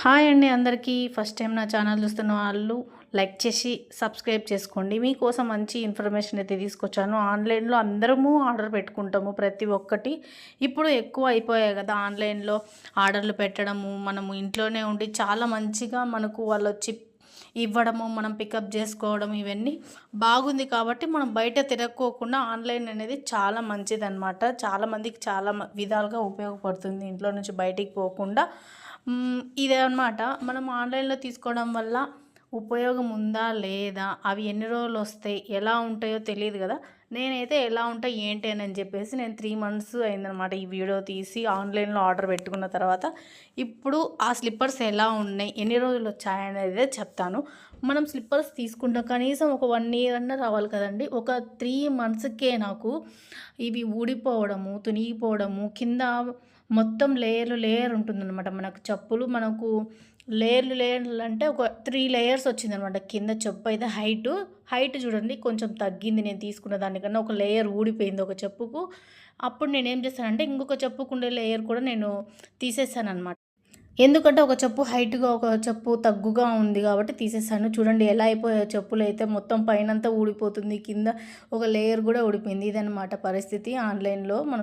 Hi అండి అందరికీ. First time నా ఛానల్ చూస్తున్న వాళ్ళు లైక్ చేసి సబ్స్క్రైబ్ చేసుకోండి. మీకోసం మంచి ఇన్ఫర్మేషన్ అయితే తీసుకొచ్చాను. ఆన్లైన్లో అందరము ఆర్డర్ పెట్టుకుంటాము ప్రతి ఒక్కటి. ఇప్పుడు ఎక్కువ అయిపోయాయి కదా ఆన్లైన్లో ఆర్డర్లు పెట్టడము. మనము ఇంట్లోనే ఉండి చాలా మంచిగా మనకు వాళ్ళు వచ్చి ఇవ్వడము మనం పికప్ చేసుకోవడం ఇవన్నీ బాగుంది కాబట్టి మనం బయట తిరగకోకుండా ఆన్లైన్ అనేది చాలా మంచిదన్నమాట. చాలామందికి చాలా మ- విధాలుగా ఉపయోగపడుతుంది ఇంట్లో నుంచి బయటికి పోకుండా. ఇదే అన్నమాట మనం ఆన్లైన్లో తీసుకోవడం వల్ల ఉపయోగం ఉందా లేదా అవి ఎన్ని రోజులు వస్తాయి ఎలా ఉంటాయో తెలియదు కదా. నేనైతే ఎలా ఉంటాయి ఏంటి అని చెప్పేసి నేను త్రీ మంత్స్ అయిందనమాట ఈ వీడియో తీసి ఆన్లైన్లో ఆర్డర్ పెట్టుకున్న తర్వాత. ఇప్పుడు ఆ స్లిప్పర్స్ ఎలా ఉన్నాయి? ఎన్ని రోజులు వచ్చాయనేది చెప్తాను. మనం స్లిప్పర్స్ తీసుకుంటాం. కనీసం ఒక వన్ ఇయర్ అన్న రావాలి కదండి. ఒక త్రీ మంత్స్కే నాకు ఇవి ఊడిపోవడము తునిగిపోవడము కింద మొత్తం లేయర్లు లేయర్ ఉంటుందన్నమాట. మనకు చెప్పులు మనకు లేయర్లు లేయర్లు అంటే ఒక త్రీ లేయర్స్ వచ్చిందనమాట కింద చెప్పు అయితే హైటు హైట్ చూడండి కొంచెం తగ్గింది. నేను తీసుకున్న దానికన్నా ఒక లేయర్ ఊడిపోయింది ఒక చెప్పుకు. అప్పుడు నేను ఏం చేస్తానంటే ఇంకొక చెప్పుకుండే లేయర్ కూడా నేను తీసేసాను అనమాట ఎందుకంటే ఒక చెప్పు హైట్గా ఒక చెప్పు తగ్గుగా ఉంది కాబట్టి తీసేసాను. చూడండి ఎలా అయిపోయాయో చెప్పులు అయితే మొత్తం పైనంతా ఊడిపోతుంది. కింద ఒక లేయర్ కూడా ఊడిపోయింది. ఇదన్నమాట పరిస్థితి ఆన్లైన్లో మనం